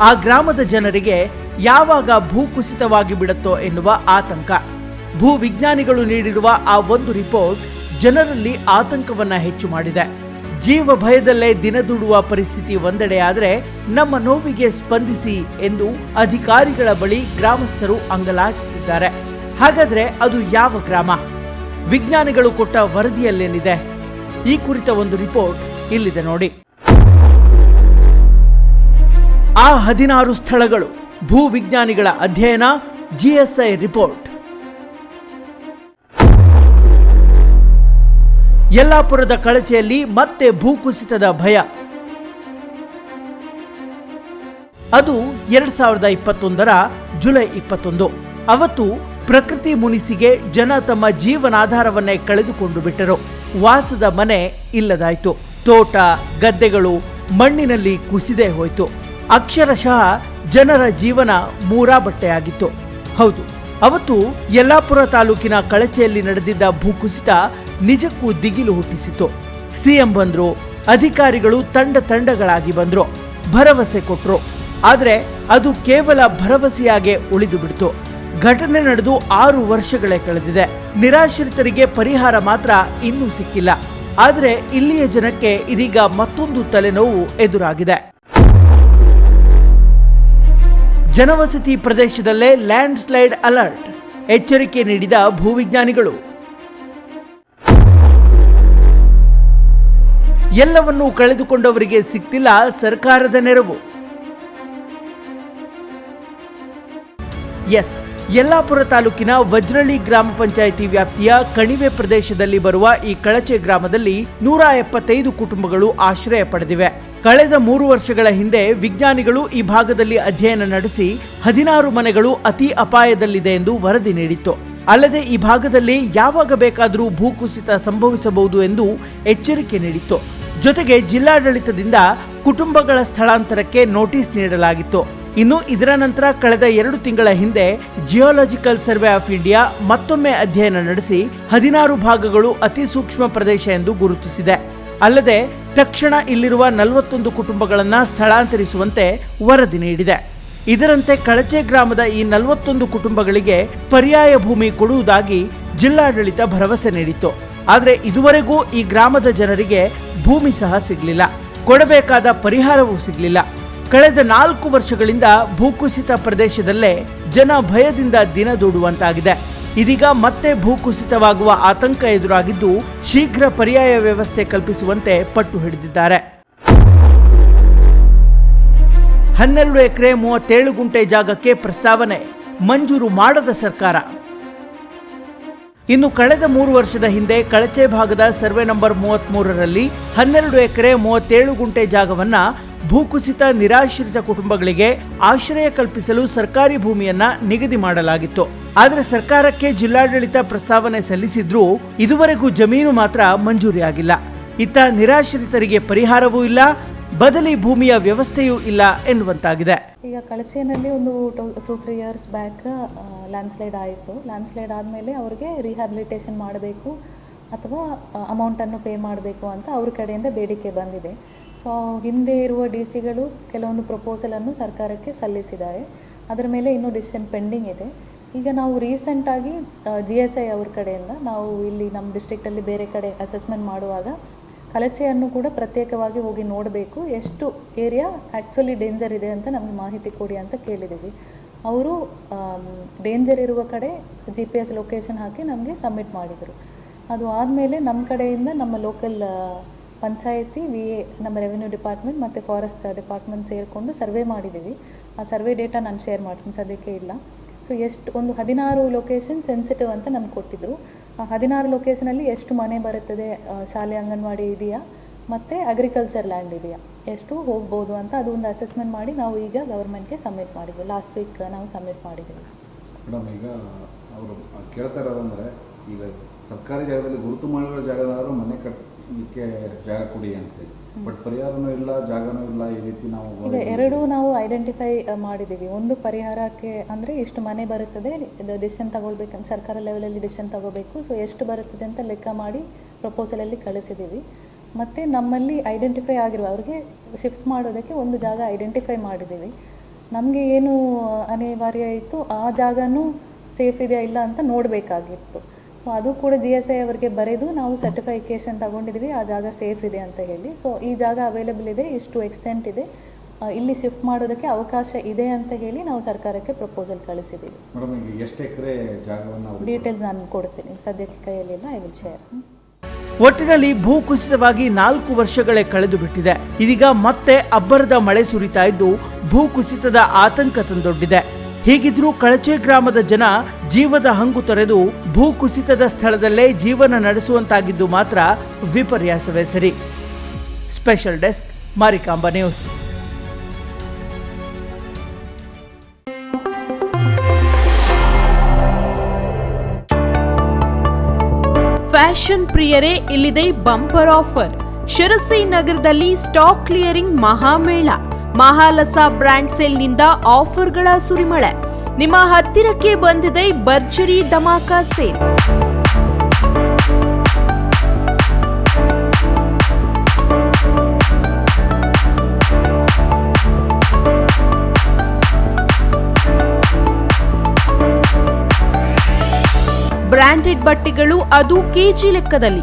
ಆ ಗ್ರಾಮದ ಜನರಿಗೆ ಯಾವಾಗ ಭೂಕುಸಿತವಾಗಿ ಬಿಡುತ್ತೋ ಎನ್ನುವ ಆತಂಕ. ಭೂ ವಿಜ್ಞಾನಿಗಳು ನೀಡಿರುವ ಆ ಒಂದು ರಿಪೋರ್ಟ್ ಜನರಲ್ಲಿ ಆತಂಕವನ್ನ ಹೆಚ್ಚು ಮಾಡಿದೆ. ಜೀವ ಭಯದಲ್ಲೇ ದಿನದೂಡುವ ಪರಿಸ್ಥಿತಿ ಒಂದೆಡೆಯಾದರೆ ನಮ್ಮ ನೋವಿಗೆ ಸ್ಪಂದಿಸಿ ಎಂದು ಅಧಿಕಾರಿಗಳ ಬಳಿ ಗ್ರಾಮಸ್ಥರು ಅಂಗಲಾಚುತ್ತಿದ್ದಾರೆ ಹಾಗಾದ್ರೆ ಅದು ಯಾವ ಗ್ರಾಮ? ವಿಜ್ಞಾನಿಗಳು ಕೊಟ್ಟ ವರದಿಯಲ್ಲೇನಿದೆ? ಈ ಕುರಿತ ಒಂದು ರಿಪೋರ್ಟ್ ಇಲ್ಲಿದೆ ನೋಡಿ. ಆ ಹದಿನಾರು ಸ್ಥಳಗಳು ಭೂ ವಿಜ್ಞಾನಿಗಳ ಅಧ್ಯಯನ, ಜಿಎಸ್ಐ ರಿಪೋರ್ಟ್. ಯಲ್ಲಾಪುರದ ಕಳಚೆಯಲ್ಲಿ ಮತ್ತೆ ಭೂಕುಸಿತದ ಭಯ. ಅದು ಎರಡ್ ಸಾವಿರದ ಇಪ್ಪತ್ತೊಂದರ ಜುಲೈ ಇಪ್ಪತ್ತೊಂದು. ಅವತ್ತು ಪ್ರಕೃತಿ ಮುನಿಸಿಗೆ ಜನ ತಮ್ಮ ಜೀವನಾಧಾರವನ್ನೇ ಕಳೆದುಕೊಂಡು ಬಿಟ್ಟರು. ವಾಸದ ಮನೆ ಇಲ್ಲದಾಯ್ತು. ತೋಟ, ಗದ್ದೆಗಳು ಮಣ್ಣಿನಲ್ಲಿ ಕುಸಿದೇ ಹೋಯ್ತು. ಅಕ್ಷರಶಃ ಜನರ ಜೀವನ ಮೂರಾ ಬಟ್ಟೆಯಾಗಿತ್ತು. ಹೌದು, ಅವತ್ತು ಯಲ್ಲಾಪುರ ತಾಲೂಕಿನ ಕಳಚೆಯಲ್ಲಿ ನಡೆದಿದ್ದ ಭೂಕುಸಿತ ನಿಜಕ್ಕೂ ದಿಗಿಲು ಹುಟ್ಟಿಸಿತು ಸಿಎಂ ಬಂದ್ರು, ಅಧಿಕಾರಿಗಳು ತಂಡ ತಂಡಗಳಾಗಿ ಬಂದ್ರು, ಭರವಸೆ ಕೊಟ್ರು. ಆದರೆ ಅದು ಕೇವಲ ಭರವಸೆಯಾಗೆ ಉಳಿದು ಬಿಡ್ತು ಘಟನೆ ನಡೆದು ಆರು ವರ್ಷಗಳೇ ಕಳೆದಿದೆ. ನಿರಾಶ್ರಿತರಿಗೆ ಪರಿಹಾರ ಮಾತ್ರ ಇನ್ನೂ ಸಿಕ್ಕಿಲ್ಲ. ಆದರೆ ಇಲ್ಲಿಯ ಜನಕ್ಕೆ ಇದೀಗ ಮತ್ತೊಂದು ತಲೆನೋವು ಎದುರಾಗಿದೆ. ಜನವಸತಿ ಪ್ರದೇಶದಲ್ಲೇ ಲ್ಯಾಂಡ್ ಸ್ಲೈಡ್ ಅಲರ್ಟ್. ಎಚ್ಚರಿಕೆ ನೀಡಿದ ಭೂವಿಜ್ಞಾನಿಗಳು. ಎಲ್ಲವನ್ನೂ ಕಳೆದುಕೊಂಡವರಿಗೆ ಸಿಕ್ತಿಲ್ಲ ಸರ್ಕಾರದ ನೆರವು. ಎಸ್. ಯಲ್ಲಾಪುರ ತಾಲೂಕಿನ ವಜ್ರಳ್ಳಿ ಗ್ರಾಮ ಪಂಚಾಯಿತಿ ವ್ಯಾಪ್ತಿಯ ಕಣಿವೆ ಪ್ರದೇಶದಲ್ಲಿ ಬರುವ ಈ ಕಳಚೆ ಗ್ರಾಮದಲ್ಲಿ ನೂರ ಎಪ್ಪತ್ತೈದು ಕುಟುಂಬಗಳು ಆಶ್ರಯ ಪಡೆದಿವೆ. ಕಳೆದ ಮೂರು ವರ್ಷಗಳ ಹಿಂದೆ ವಿಜ್ಞಾನಿಗಳು ಈ ಭಾಗದಲ್ಲಿ ಅಧ್ಯಯನ ನಡೆಸಿ ಹದಿನಾರು ಮನೆಗಳು ಅತಿ ಅಪಾಯದಲ್ಲಿದೆ ಎಂದು ವರದಿ ನೀಡಿತ್ತು. ಅಲ್ಲದೆ ಈ ಭಾಗದಲ್ಲಿ ಯಾವಾಗ ಬೇಕಾದರೂ ಭೂಕುಸಿತ ಸಂಭವಿಸಬಹುದು ಎಂದು ಎಚ್ಚರಿಕೆ ನೀಡಿತ್ತು. ಜೊತೆಗೆ ಜಿಲ್ಲಾಡಳಿತದಿಂದ ಕುಟುಂಬಗಳ ಸ್ಥಳಾಂತರಕ್ಕೆ ನೋಟಿಸ್ ನೀಡಲಾಗಿತ್ತು. ಇನ್ನು ಇದರ ನಂತರ ಕಳೆದ ಎರಡು ತಿಂಗಳ ಹಿಂದೆ ಜಿಯೋಲಾಜಿಕಲ್ ಸರ್ವೆ ಆಫ್ ಇಂಡಿಯಾ ಮತ್ತೊಮ್ಮೆ ಅಧ್ಯಯನ ನಡೆಸಿ ಹದಿನಾರು ಭಾಗಗಳು ಅತಿ ಸೂಕ್ಷ್ಮ ಪ್ರದೇಶ ಎಂದು ಗುರುತಿಸಿದೆ. ಅಲ್ಲದೆ ತಕ್ಷಣ ಇಲ್ಲಿರುವ ನಲವತ್ತೊಂದು ಕುಟುಂಬಗಳನ್ನು ಸ್ಥಳಾಂತರಿಸುವಂತೆ ವರದಿ ನೀಡಿದೆ. ಇದರಂತೆ ಕಳಚೆ ಗ್ರಾಮದ ಈ ನಲವತ್ತೊಂದು ಕುಟುಂಬಗಳಿಗೆ ಪರ್ಯಾಯ ಭೂಮಿ ಕೊಡುವುದಾಗಿ ಜಿಲ್ಲಾಡಳಿತ ಭರವಸೆ ನೀಡಿತ್ತು. ಆದರೆ ಇದುವರೆಗೂ ಈ ಗ್ರಾಮದ ಜನರಿಗೆ ಭೂಮಿ ಸಹ ಸಿಗಲಿಲ್ಲ. ಕೊಡಬೇಕಾದ ಪರಿಹಾರವೂ ಸಿಗಲಿಲ್ಲ. ಕಳೆದ ನಾಲ್ಕು ವರ್ಷಗಳಿಂದ ಭೂಕುಸಿತ ಪ್ರದೇಶದಲ್ಲೇ ಜನ ಭಯದಿಂದ ದಿನ ದೂಡುವಂತಾಗಿದೆ. ಇದೀಗ ಮತ್ತೆ ಭೂಕುಸಿತವಾಗುವ ಆತಂಕ ಎದುರಾಗಿದ್ದು ಶೀಘ್ರ ಪರ್ಯಾಯ ವ್ಯವಸ್ಥೆ ಕಲ್ಪಿಸುವಂತೆ ಪಟ್ಟು ಹಿಡಿದಿದ್ದಾರೆ. ಹನ್ನೆರಡು ಎಕರೆ ಮೂವತ್ತೇಳು ಗುಂಟೆ ಜಾಗಕ್ಕೆ ಪ್ರಸ್ತಾವನೆ, ಮಂಜೂರು ಮಾಡದ ಸರ್ಕಾರ. ಇನ್ನು ಕಳೆದ ಮೂರು ವರ್ಷದ ಹಿಂದೆ ಕಳಚೆ ಭಾಗದ ಸರ್ವೆ ನಂಬರ್ ಮೂವತ್ತ್ ಮೂರರಲ್ಲಿ ಹನ್ನೆರಡು ಎಕರೆ ಮೂವತ್ತೇಳು ಗುಂಟೆ ಜಾಗವನ್ನ ಭೂಕುಸಿತ ನಿರಾಶ್ರಿತ ಕುಟುಂಬಗಳಿಗೆ ಆಶ್ರಯ ಕಲ್ಪಿಸಲು ಸರ್ಕಾರಿ ಭೂಮಿಯನ್ನ ನಿಗದಿ ಮಾಡಲಾಗಿತ್ತು. ಆದರೆ ಸರ್ಕಾರಕ್ಕೆ ಜಿಲ್ಲಾಡಳಿತ ಪ್ರಸ್ತಾವನೆ ಸಲ್ಲಿಸಿದ್ರೂ ಇದುವರೆಗೂ ಜಮೀನು ಮಾತ್ರ ಮಂಜೂರಿಯಾಗಿಲ್ಲ ಇತ್ತ ನಿರಾಶ್ರಿತರಿಗೆ ಪರಿಹಾರವೂ ಇಲ್ಲ, ಬದಲಿ ಭೂಮಿಯ ವ್ಯವಸ್ಥೆಯೂ ಇಲ್ಲ ಎನ್ನುವಂತಾಗಿದೆ. ಈಗ ಕಳಚೆನಲ್ಲಿ ಒಂದು two three years back landslide ಆಯಿತು. ಲ್ಯಾಂಡ್ಸ್ಲೈಡ್ ಆದಮೇಲೆ ಅವರಿಗೆ ರಿಹ್ಯಾಬಿಲಿಟೇಷನ್ ಮಾಡಬೇಕು ಅಥವಾ ಅಮೌಂಟನ್ನು ಪೇ ಮಾಡಬೇಕು ಅಂತ ಅವ್ರ ಕಡೆಯಿಂದ ಬೇಡಿಕೆ ಬಂದಿದೆ. ಹಿಂದೆ ಇರುವ ಡಿ ಸಿಗಳು ಕೆಲವೊಂದು ಪ್ರಪೋಸಲನ್ನು ಸರ್ಕಾರಕ್ಕೆ ಸಲ್ಲಿಸಿದ್ದಾರೆ. ಅದರ ಮೇಲೆ ಇನ್ನೂ ಡಿಸಿಷನ್ ಪೆಂಡಿಂಗ್ ಇದೆ. ಈಗ ನಾವು ರೀಸೆಂಟಾಗಿ ಜಿ ಎಸ್ ಐ ಅವ್ರ ಕಡೆಯಿಂದ ನಾವು ಇಲ್ಲಿ ನಮ್ಮ ಡಿಸ್ಟ್ರಿಕ್ಟಲ್ಲಿ ಬೇರೆ ಕಡೆ ಅಸೆಸ್ಮೆಂಟ್ ಮಾಡುವಾಗ ಕಲಚೆಯನ್ನು ಕೂಡ ಪ್ರತ್ಯೇಕವಾಗಿ ಹೋಗಿ ನೋಡಬೇಕು. ಎಷ್ಟು ಏರಿಯಾ ಆ್ಯಕ್ಚುಲಿ ಡೇಂಜರ್ ಇದೆ ಅಂತ ನಮಗೆ ಮಾಹಿತಿ ಕೊಡಿ ಅಂತ ಕೇಳಿದ್ದೀವಿ. ಅವರು ಡೇಂಜರ್ ಇರುವ ಕಡೆ ಜಿ ಪಿ ಎಸ್ ಲೊಕೇಶನ್ ಹಾಕಿ ನಮಗೆ ಸಬ್ಮಿಟ್ ಮಾಡಿದರು. ಅದು ಆದಮೇಲೆ ನಮ್ಮ ಕಡೆಯಿಂದ ನಮ್ಮ ಲೋಕಲ್ ಪಂಚಾಯತಿ, ವಿ ಎ ನಮ್ಮ ರೆವಿನ್ಯೂ ಡಿಪಾರ್ಟ್ಮೆಂಟ್ ಮತ್ತು ಫಾರೆಸ್ಟ್ ಡಿಪಾರ್ಟ್ಮೆಂಟ್ ಸೇರಿಕೊಂಡು ಸರ್ವೆ ಮಾಡಿದ್ದೀವಿ. ಆ ಸರ್ವೆ ಡೇಟಾ ನಾನು ಶೇರ್ ಮಾಡ್ತೀನಿ, ಸದ್ಯಕ್ಕೆ ಇಲ್ಲ. ಸೊ ಎಷ್ಟು ಒಂದು ಹದಿನಾರು ಲೊಕೇಶನ್ ಸೆನ್ಸಿಟಿವ್ ಅಂತ ನಮ್ಗೆ ಕೊಟ್ಟಿದ್ದರು ಆ ಹದಿನಾರು ಲೊಕೇಶನಲ್ಲಿ ಎಷ್ಟು ಮನೆ ಬರುತ್ತದೆ ಶಾಲೆ ಅಂಗನವಾಡಿ ಇದೆಯಾ? ಮತ್ತು ಅಗ್ರಿಕಲ್ಚರ್ ಲ್ಯಾಂಡ್ ಇದೆಯಾ? ಎಷ್ಟು ಹೋಗ್ಬೋದು ಅಂತ ಅದು ಒಂದು ಅಸೆಸ್ಮೆಂಟ್ ಮಾಡಿ ನಾವು ಈಗ ಗೌರ್ಮೆಂಟ್ಗೆ ಸಬ್ಮಿಟ್ ಮಾಡಿದ್ವಿ. ಲಾಸ್ಟ್ ವೀಕ್ ನಾವು ಸಬ್ಮಿಟ್ ಮಾಡಿದ್ದೀವಿ. ಮೇಡಮ್ ಈಗ ಅವರು ಕೇಳ್ತಾ ಈಗ ಸರ್ಕಾರಿ ಜಾಗದಲ್ಲಿ ಗುರುತು ಮಾಡಿರೋ ಜಾಗದವರು ಮನೆ ಕಟ್ಟಲಿಕ್ಕೆ ಜಾಗ ಕೊಡಿ ಅಂತ. ಬಟ್ ಪರಿಹಾರನೂ ಇಲ್ಲ ಜಾಗನೂ ಇಲ್ಲ ಈ ರೀತಿ ನಾವು ಈಗ ಎರಡೂ ನಾವು ಐಡೆಂಟಿಫೈ ಮಾಡಿದ್ದೀವಿ. ಒಂದು ಪರಿಹಾರಕ್ಕೆ ಅಂದರೆ ಎಷ್ಟು ಮನೆ ಬರುತ್ತದೆ ಡಿಸಿಷನ್ ತಗೊಳ್ಬೇಕಂತ ಸರ್ಕಾರ ಲೆವೆಲಲ್ಲಿ ಡಿಸಿಷನ್ ತಗೋಬೇಕು. ಸೊ ಎಷ್ಟು ಬರುತ್ತದೆ ಅಂತ ಲೆಕ್ಕ ಮಾಡಿ ಪ್ರಪೋಸಲಲ್ಲಿ ಕಳಿಸಿದ್ದೀವಿ. ಮತ್ತು ನಮ್ಮಲ್ಲಿ ಐಡೆಂಟಿಫೈ ಆಗಿರುವ ಅವ್ರಿಗೆ ಶಿಫ್ಟ್ ಮಾಡೋದಕ್ಕೆ ಒಂದು ಜಾಗ ಐಡೆಂಟಿಫೈ ಮಾಡಿದ್ದೀವಿ. ನಮಗೆ ಏನು ಅನಿವಾರ್ಯ ಇತ್ತು ಆ ಜಾಗನೂ ಸೇಫ್ ಇದೆಯಾ ಇಲ್ಲ ಅಂತ ನೋಡಬೇಕಾಗಿತ್ತು. ಸೊ ಅದು ಕೂಡ ಜಿ ಎಸ್ ಐ ಅವರಿಗೆ ಬರೆದು ನಾವು ಸರ್ಟಿಫಿಕೇಷನ್ ತಗೊಂಡಿದ್ವಿ ಆ ಜಾಗ ಸೇಫ್ ಇದೆ ಅಂತ ಹೇಳಿ. ಸೊ ಈ ಜಾಗ ಅವೈಲೇಬಲ್ ಇದೆ ಇಷ್ಟು ಎಕ್ಸ್ಟೆಂಟ್ ಇದೆ. ಇಲ್ಲಿ ಶಿಫ್ಟ್ ಮಾಡೋದಕ್ಕೆ ಅವಕಾಶ ಇದೆ ಅಂತ ಹೇಳಿ ನಾವು ಸರ್ಕಾರಕ್ಕೆ ಪ್ರಪೋಸಲ್ ಕಳಿಸಿದ್ದೀವಿ. ಡೀಟೇಲ್ಸ್ ನಾನು ಕೊಡ್ತೀನಿ. ಸದ್ಯಕ್ಕೆ ಕೈಯಲ್ಲಿಲ್ಲ ಐ ವಿಲ್ ಶೇರ್ ಒಟ್ಟಿನಲ್ಲಿ ಭೂಕುಸಿತವಾಗಿ ನಾಲ್ಕು ವರ್ಷಗಳೇ ಕಳೆದು ಬಿಟ್ಟಿದೆ ಇದೀಗ ಮತ್ತೆ ಅಬ್ಬರದ ಮಳೆ ಸುರಿತಾ ಇದ್ದು ಭೂಕುಸಿತದ ಆತಂಕ ತಂದೊಡ್ಡಿದೆ. ಹೀಗಿದ್ರೂ ಕಳಚೆ ಗ್ರಾಮದ ಜನ ಜೀವದ ಹಂಗು ತೊರೆದು ಭೂಕುಸಿತದ ಸ್ಥಳದಲ್ಲೇ ಜೀವನ ನಡೆಸುವಂತಾಗಿದ್ದು ಮಾತ್ರ ವಿಪರ್ಯಾಸವೇ ಸರಿ. Special desk Marikamba news fashion ಪ್ರಿಯರೇ, ಇಲ್ಲಿದೆ ಬಂಪರ್ ಆಫರ್ ಶಿರಸಿ ನಗರದಲ್ಲಿ ಸ್ಟಾಕ್ ಕ್ಲಿಯರಿಂಗ್ ಮಹಾಮೇಳ. ಮಹಾಲಸ ಬ್ರ್ಯಾಂಡ್ ಸೇಲ್ನಿಂದ ಆಫರ್ಗಳ ಸುರಿಮಳೆ. ನಿಮ್ಮ ಹತ್ತಿರಕ್ಕೆ ಬಂದಿದೆ ಭರ್ಜರಿ ಧಮಾಕ ಸೇಲ್ ಬ್ರ್ಯಾಂಡೆಡ್ ಬಟ್ಟೆಗಳು ಅದು ಕೆಜಿ ಲೆಕ್ಕದಲ್ಲಿ.